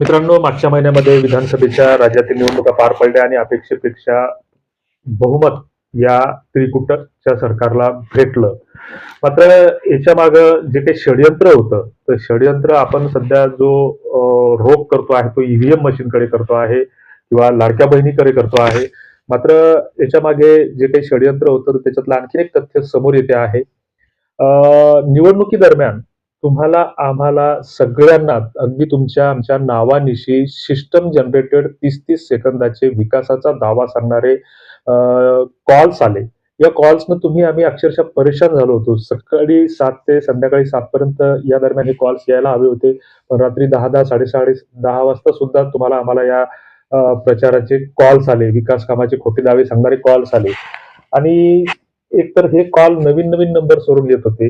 मित्रांनो मागच्या महिन्यामध्ये विधानसभेच्या राज्यातील निवडणुका पार पडल्या आणि अपेक्षेपेक्षा बहुमत या त्रिकुटच्या सरकारला भेटलं. मात्र याच्या माग जे काही षडयंत्र होतं तर षडयंत्र आपण सध्या जो रोग करतो आहे तो ईव्हीएम मशीनकडे करतो आहे किंवा लाडक्या बहिणीकडे करतो आहे. मात्र याच्या मागे जे काही षडयंत्र होतं त्याच्यातलं आणखी एक तथ्य समोर येते आहे. निवडणुकी निवडणुकीदरम्यान तुम्हाला आम्हाला सगळ्यांना अगदी तुमच्या आमच्या नावानिशी सिस्टम जनरेटेड तीस तीस सेकंदाचे विकासाचा दावा सांगणारे कॉल्स आले. या कॉल्सनं तुम्ही आम्ही अक्षरशः परेशान झालो होतो. सकाळी सात ते संध्याकाळी सात पर्यंत या दरम्यान हे कॉल्स यायला हवे होते. पण रात्री दहा दहा साडेसाडे दहा वाजता सुद्धा तुम्हाला आम्हाला या प्रचाराचे कॉल्स आले. विकास कामाचे खोटे दावे सांगणारे कॉल्स आले. आणि एकतर हे कॉल नवीन नवीन नंबर सोडून येत होते.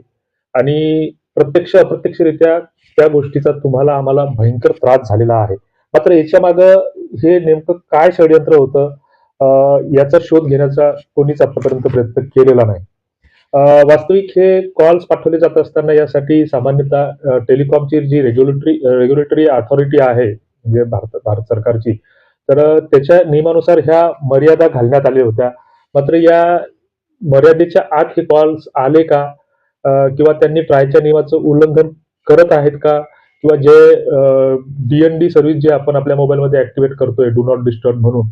आणि प्रत्यक्ष अप्रत्यक्षरित्या त्या गोष्टीचा तुम्हाला आम्हाला भयंकर त्रास झालेला आहे. मात्र याच्या मागं हे नेमकं काय षडयंत्र होतं याचा शोध घेण्याचा कोणीच आतापर्यंत प्रयत्न केलेला नाही. वास्तविक हे कॉल्स पाठवले जात असताना यासाठी सामान्यतः टेलिकॉमची जी रेग्युलेटरी रेग्युलेटरी अथॉरिटी आहे म्हणजे भारत भारत सरकारची तर त्याच्या नियमानुसार ह्या मर्यादा घालण्यात आल्या होत्या. मात्र या मर्यादेच्या आत हे कॉल्स आले का? किंवा त्यांनी ट्रायच्या नियमाचं उल्लंघन करत आहेत का? किंवा जे डीएनडी सर्व्हिस जे आपण आपल्या मोबाईलमध्ये ऍक्टिव्हेट करतोय डू नॉट डिस्टर्ब म्हणून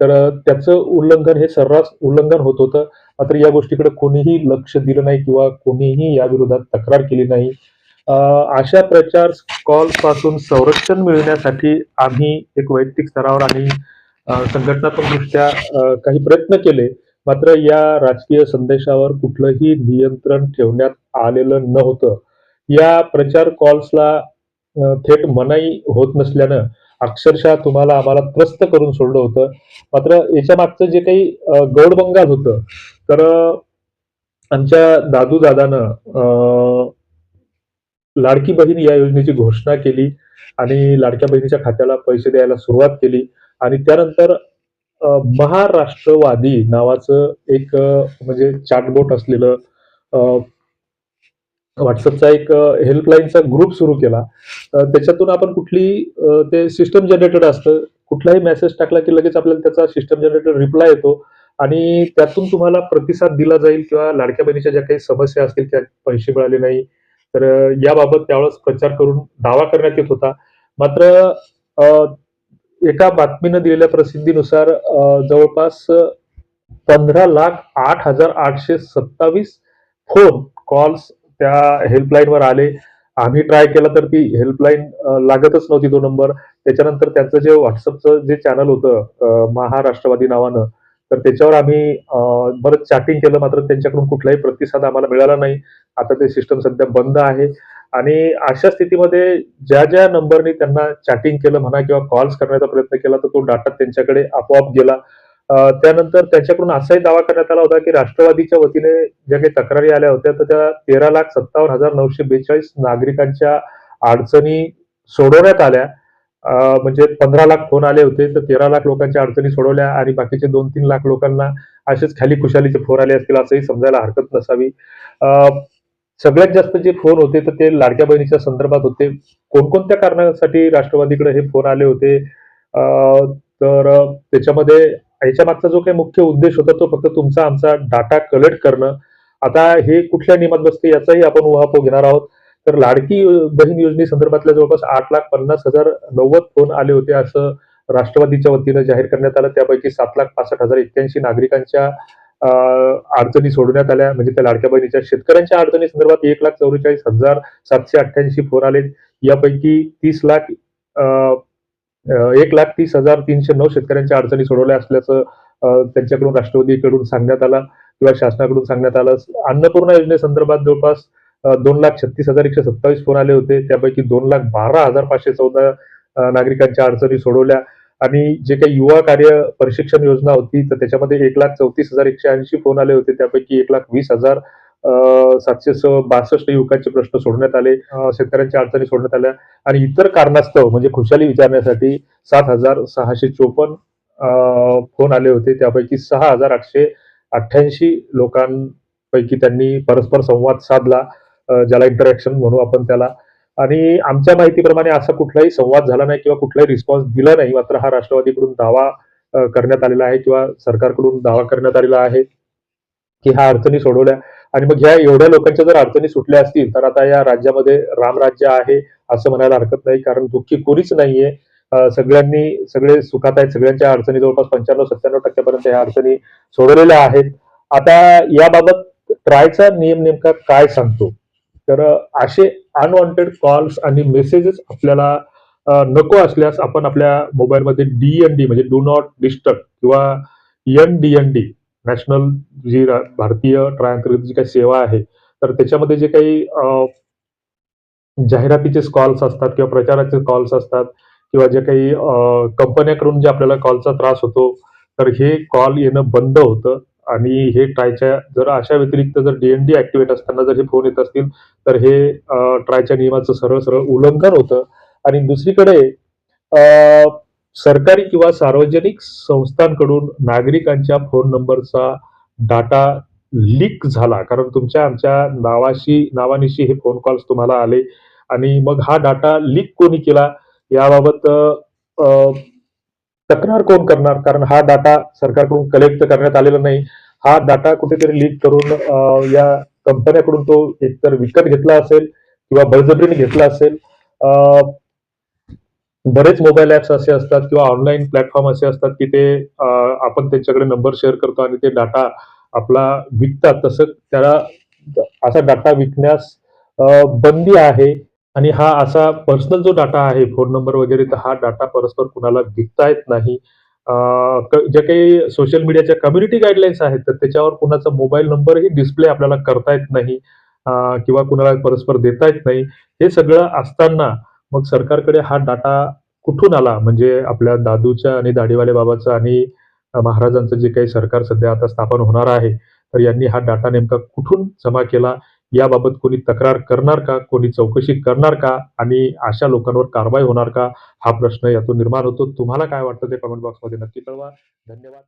तर त्याचं उल्लंघन हे सर्रास उल्लंघन होत होतं. मात्र या गोष्टीकडे कोणीही लक्ष दिलं नाही किंवा कोणीही या विरोधात तक्रार केली नाही. अशा प्रचार कॉलपासून संरक्षण मिळवण्यासाठी आम्ही एक वैयक्तिक स्तरावर आणि संघटनात्मक दृष्ट्या काही प्रयत्न केले. मात्र या राजकीय संदेशावर कुठलंही नियंत्रण ठेवण्यात आलेलं नव्हतं. या प्रचार कॉल्सला थेट मनाई होत नसल्यानं अक्षरशः तुम्हाला आम्हाला त्रस्त करून सोडलं होतं. मात्र याच्या मागचं जे काही गौडबंगाल होतं तर आमच्या दादू दादानं लाडकी बहीण या योजनेची घोषणा केली आणि लाडक्या बहिणीच्या खात्याला पैसे द्यायला सुरुवात केली आणि त्यानंतर महाराष्ट्रवादी नावाचं एक म्हणजे चॅटबोट असलेलं व्हॉट्सअपचा एक हेल्पलाईनचा ग्रुप सुरू केला. त्याच्यातून आपण कुठली ते सिस्टम जनरेटेड असतं. कुठलाही मेसेज टाकला की लगेच आपल्याला त्याचा सिस्टम जनरेटेड रिप्लाय येतो. आणि त्यातून तुम्हाला प्रतिसाद दिला जाईल किंवा लाडक्या बहिणीच्या ज्या काही समस्या असतील त्या पैसे मिळाले नाही. तर याबाबत त्यावेळेस प्रचार करून दावा करण्यात येत होता. मात्र एका बातमीनं दिलेल्या प्रसिद्धीनुसार जवळपास पंधरा लाख आठ हजार आठशे सत्तावीस फोन कॉल्स त्या हेल्पलाईनवर आले. आम्ही ट्राय केला तर ती हेल्पलाईन लागतच नव्हती तो नंबर त्याच्यानंतर त्यांचं जे व्हॉट्सअपचं जे चॅनल होतं महाराष्ट्रवादी नावानं तर त्याच्यावर आम्ही बरं बरंच चॅटिंग केलं. मात्र त्यांच्याकडून कुठलाही प्रतिसाद आम्हाला मिळाला नाही. आता ते सिस्टम सध्या बंद आहे. आणि अशा स्थितीमध्ये ज्या ज्या नंबरनी त्यांना चॅटिंग केलं म्हणा किंवा कॉल्स करण्याचा प्रयत्न केला तर तो डाटा त्यांच्याकडे आपोआप गेला. त्यानंतर त्याच्याकडून असाही दावा करण्यात आला होता की राष्ट्रवादीच्या वतीने ज्या काही तक्रारी आल्या होत्या तर त्या तेरा लाख सत्तावन्न हजार नऊशे बेचाळीस नागरिकांच्या अडचणी सोडवण्यात आल्या. म्हणजे पंधरा लाख फोन आले होते तर तेरा लाख लोकांच्या अडचणी सोडवल्या आणि बाकीचे दोन तीन लाख लोकांना असेच खाली खुशालीचे फोन आले असतील असंही समजायला हरकत नसावी. सगळ्यात जास्त जे फोन होते तर ते लाडक्या बहिणीच्या संदर्भात होते. कोणकोणत्या कारणासाठी राष्ट्रवादीकडे हे फोन आले होते? तर त्याच्यामध्ये याच्या मागचा जो काही मुख्य उद्देश होता तो फक्त तुमचा आमचा डाटा कलेक्ट करणं. आता हे कुठल्या नियमात बसते याचाही आपण उहापोह घेणार आहोत. तर लाडकी बहीण योजनेसंदर्भातल्या जवळपास आठ लाख पन्नास हजार नव्वद फोन आले होते असं राष्ट्रवादीच्या वतीनं जाहीर करण्यात आलं. त्यापैकी सात लाख पासष्ट हजार एक्क्याऐंशी नागरिकांच्या अडचणी सोडवण्यात आल्या. म्हणजे त्या लाडक्या बहिणीच्या शेतकऱ्यांच्या अडचणी संदर्भात एक लाख चौवेचाळीस हजार सातशे अठ्ठ्याऐंशी फोन आले यापैकी तीस लाख अं, एक लाख तीस हजार तीनशे नऊ शेतकऱ्यांच्या अडचणी सोडवल्या असल्याचं त्यांच्याकडून राष्ट्रवादीकडून सांगण्यात आलं किंवा शासनाकडून सांगण्यात आलं. अन्नपूर्णा योजनेसंदर्भात जवळपास दोन लाख छत्तीस हजार एकशे सत्तावीस फोन आले होते. त्यापैकी दोन लाख बारा हजार पाचशे चौदा नागरिकांच्या अडचणी सोडवल्या. आणि जे काही युवा कार्य प्रशिक्षण योजना होती तर त्याच्यामध्ये एक लाख चौतीस हजार एकशे ऐंशी फोन आले होते. त्यापैकी एक लाख वीस हजार सातशे स- बासष्ट युवकांचे प्रश्न सोडण्यात आले शेतकऱ्यांच्या अडचणी सोडण्यात आल्या आणि इतर कारणास्तव म्हणजे खुशाली विचारण्यासाठी सात हजार सहाशे चोपन्न फोन आले होते. त्यापैकी सहा हजार आठशे अठ्ठ्याऐंशी लोकांपैकी त्यांनी परस्पर संवाद साधला ज्याला इंटरॅक्शन म्हणू आपण त्याला. आणि आमच्या माहितीप्रमाणे असा कुठलाही संवाद झाला नाही किंवा कुठलाही रिस्पॉन्स दिला नाही. मात्र हा राष्ट्रवादीकडून दावा करण्यात आलेला आहे किंवा सरकारकडून दावा करण्यात आलेला आहे की ह्या अडचणी सोडवल्या. आणि मग ह्या एवढ्या लोकांच्या जर अडचणी सुटल्या असतील तर आता या राज्यामध्ये रामराज्य आहे असं म्हणायला हरकत नाही. कारण दुःखी कोणीच नाहीये. सगळ्यांनी सगळे सुखात आहेत. सगळ्यांच्या अडचणी जवळपास पंच्याण्णव सत्त्याण्णव टक्क्यापर्यंत ह्या अडचणी सोडवलेल्या आहेत. आता याबाबत ट्रायचा नियम नेमका काय सांगतो? तर असे अनवॉन्टेड कॉल्स आणि मेसेजेस आपल्याला नको असल्यास आपण आपल्या मोबाईलमध्ये डी एन डी म्हणजे डू नॉट डिस्टर्ब किंवा N D N D national जी भारतीय ट्राय जी काही सेवा आहे तर त्याच्यामध्ये जे काही जाहिरातीचे कॉल्स असतात किंवा प्रचाराचे कॉल्स असतात किंवा जे काही कंपन्याकडून जे आपल्याला कॉलचा त्रास होतो तर हे कॉल येणं बंद होतं. आणि हे ट्रायच्या जर अशा व्यतिरिक्त जर डीएनडी ऍक्टिव्हेट असताना जर हे फोन येत असतील तर हे ट्रायच्या नियमाचं सरळ सरळ उल्लंघन होतं. आणि दुसरीकडे सरकारी किंवा सार्वजनिक संस्थांकडून नागरिकांच्या फोन नंबरचा डाटा लीक झाला. कारण तुमच्या आमच्या नावाशी नावानिशी हे फोन कॉल्स तुम्हाला आले आणि मग हा डाटा लीक कोणी केला? याबाबत तक्रार कोण करणार? कारण हा डाटा सरकारकडून कलेक्ट करण्यात आलेला नाही. हा डाटा कुठेतरी लीक करून या कंपन्याकडून तो एकतर विकत घेतला असेल किंवा बळजबरीने घेतला असेल. बरेच मोबाईल ऍप्स असे असतात किंवा ऑनलाईन प्लॅटफॉर्म असे असतात की ते आपण त्यांच्याकडे नंबर शेअर करतो आणि ते डाटा आपला विकतात. तसं त्याला असा डाटा विकण्यास बंदी आहे. आणि हा असा पर्सनल जो डाटा आहे फोन नंबर वगैरे तर हा डाटा परस्पर कुणाला विकता येत नाही. ज्या जे काही सोशल मीडियाच्या कम्युनिटी गाईडलाईन्स आहेत तर त्याच्यावर कुणाचा मोबाईल नंबरही डिस्प्ले आपल्याला करता येत नाही किंवा कुणाला परस्पर देता येत नाही. हे सगळं असताना मग सरकारकडे हा डाटा कुठून आला? म्हणजे आपल्या दादूच्या आणि दाढीवाले बाबाचा आणि महाराजांचं जे काही सरकार सध्या आता स्थापन होणार आहे तर यांनी हा डाटा नेमका कुठून जमा केला? याबाबत कोणी तक्रार करणार का? कोणी चौकशी करणार का? आणि अशा लोकांवर कारवाई होणार का? हा प्रश्न यातून निर्माण होतो. तुम्हाला काय वाटतं ते कमेंट बॉक्समध्ये नक्की कळवा. धन्यवाद.